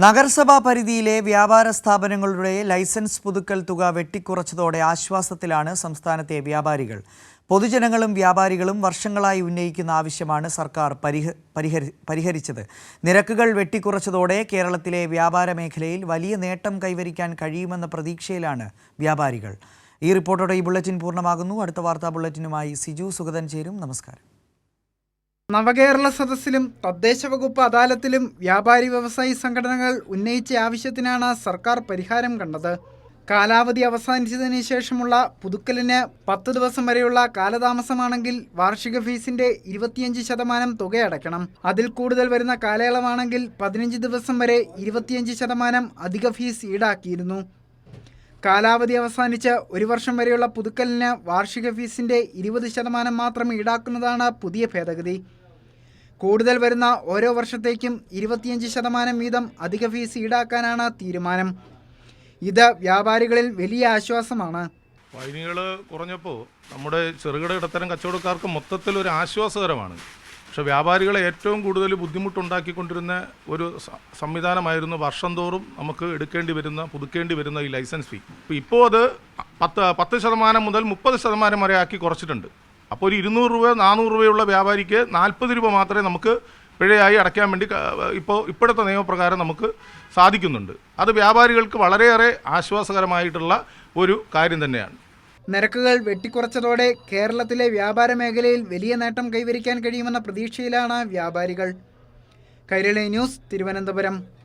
നഗരസഭാ പരിധിയിലെ വ്യാപാര സ്ഥാപനങ്ങളുടെ ലൈസൻസ് പുതുക്കൽ തുക വെട്ടിക്കുറച്ചതോടെ ആശ്വാസത്തിലാണ് സംസ്ഥാനത്തെ വ്യാപാരികൾ. പൊതുജനങ്ങളും വ്യാപാരികളും വർഷങ്ങളായി ഉന്നയിക്കുന്ന ആവശ്യമാണ് സർക്കാർ പരിഹ പരിഹരി പരിഹരിച്ചത്. നിരക്കുകൾ വെട്ടിക്കുറച്ചതോടെ കേരളത്തിലെ വ്യാപാര മേഖലയിൽ വലിയ നേട്ടം കൈവരിക്കാൻ കഴിയുമെന്ന പ്രതീക്ഷയിലാണ് വ്യാപാരികൾ. ഈ റിപ്പോർട്ടോടെ ഈ ബുള്ളറ്റിൻ പൂർണമാകുന്നു. അടുത്ത വാർത്താ ബുള്ളറ്റിനുമായി സിജു സുഗതൻ ചേരും. നമസ്കാരം. നവകേരള സദസ്സിലും തദ്ദേശ വകുപ്പ് അദാലത്തിലും വ്യാപാരി വ്യവസായി സംഘടനകൾ ഉന്നയിച്ച ആവശ്യത്തിനാണ് സർക്കാർ പരിഹാരം കണ്ടത്. കാലാവധി അവസാനിച്ചതിന് ശേഷമുള്ള പുതുക്കലിന് പത്ത് ദിവസം വരെയുള്ള കാലതാമസമാണെങ്കിൽ വാർഷിക ഫീസിന്റെ ഇരുപത്തിയഞ്ച് ശതമാനം തുക അടയ്ക്കണം. അതിൽ കൂടുതൽ വരുന്ന കാലയളവാണെങ്കിൽ പതിനഞ്ച് ദിവസം വരെ ഇരുപത്തിയഞ്ച് ശതമാനം അധിക ഫീസ് ഈടാക്കിയിരുന്നു. കാലാവധി അവസാനിച്ച് ഒരു വർഷം വരെയുള്ള പുതുക്കലിന് വാർഷിക ഫീസിന്റെ ഇരുപത് ശതമാനം മാത്രം ഈടാക്കുന്നതാണ് പുതിയ ഭേദഗതി. കൂടുതൽ വരുന്ന ഓരോ വർഷത്തേക്കും ഇരുപത്തിയഞ്ച് ശതമാനം വീതം അധിക ഫീസ് ഈടാക്കാനാണ് തീരുമാനം. ഇത് വ്യാപാരികളിൽ വലിയ ആശ്വാസമാണ്. ഫൈനുകൾ കുറഞ്ഞപ്പോൾ നമ്മുടെ ചെറുകിട ഇടത്തരം കച്ചവടക്കാർക്ക് മൊത്തത്തിൽ ഒരു ആശ്വാസകരമാണ്. പക്ഷെ വ്യാപാരികളെ ഏറ്റവും കൂടുതൽ ബുദ്ധിമുട്ടുണ്ടാക്കിക്കൊണ്ടിരുന്ന ഒരു സംവിധാനമായിരുന്നു വർഷം തോറും നമുക്ക് എടുക്കേണ്ടി വരുന്ന പുതുക്കേണ്ടി വരുന്ന ഈ ലൈസൻസ് ഫീ ഇപ്പോൾ അത് പത്ത് പത്ത് ശതമാനം മുതൽ മുപ്പത് ശതമാനം വരെ ആക്കി കുറച്ചിട്ടുണ്ട്. അപ്പോൾ ഒരു ഇരുന്നൂറ് രൂപ നാനൂറ് രൂപയുള്ള വ്യാപാരിക്ക് നാൽപ്പത് രൂപ മാത്രമേ നമുക്ക് പിഴയായി അടയ്ക്കാൻ വേണ്ടി ഇപ്പോൾ ഇപ്പോഴത്തെ നിയമപ്രകാരം നമുക്ക് സാധിക്കുന്നുണ്ട്. അത് വ്യാപാരികൾക്ക് വളരെയേറെ ആശ്വാസകരമായിട്ടുള്ള ഒരു കാര്യം തന്നെയാണ്. നിരക്കുകൾ വെട്ടിക്കുറച്ചതോടെ കേരളത്തിലെ വ്യാപാര മേഖലയിൽ വലിയ നേട്ടം കൈവരിക്കാൻ കഴിയുമെന്ന പ്രതീക്ഷയിലാണ് വ്യാപാരികൾ. കൈരളി ന്യൂസ് തിരുവനന്തപുരം.